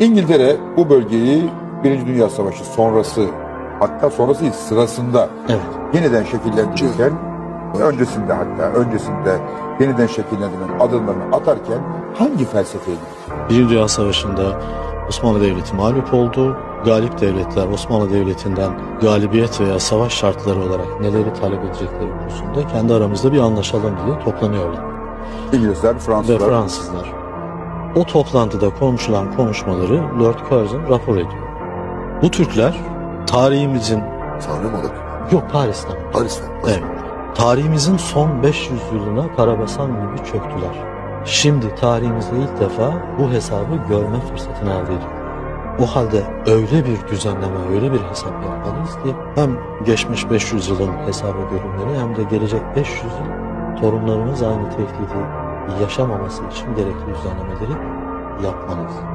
İngiltere bu bölgeyi Birinci Dünya Savaşı sonrası hatta sonrası değil sırasında Evet. yeniden şekillendirirken öncesinde hatta öncesinde yeniden şekillendirmenin adımlarını atarken hangi felsefeye gitti? Birinci Dünya Savaşı'nda Osmanlı Devleti mağlup oldu. Galip devletler Osmanlı Devleti'nden galibiyet veya savaş şartları olarak neleri talep edecekleri konusunda kendi aramızda bir anlaşalım diye toplanıyorlar. İngilizler, Ve Fransızlar, Fransızlar. O toplantıda konuşulan konuşmaları Lord Curzon rapor ediyor. Bu Türkler tarihimizin, Sarnımalık. yok Paris'ten, Paris'ten. Evet. Tarihimizin son 500 yılına karabasan gibi çöktüler. Şimdi tarihimizde ilk defa bu hesabı görme fırsatını elde ediyor. O halde öyle bir düzenleme, öyle bir hesap yapmalıyız ki hem geçmiş 500 yılın hesaba görülmeli hem de gelecek 500 yıl torunlarımız aynı tehdidi yaşamaması için gerekli düzenlemeleri yapmalıyız.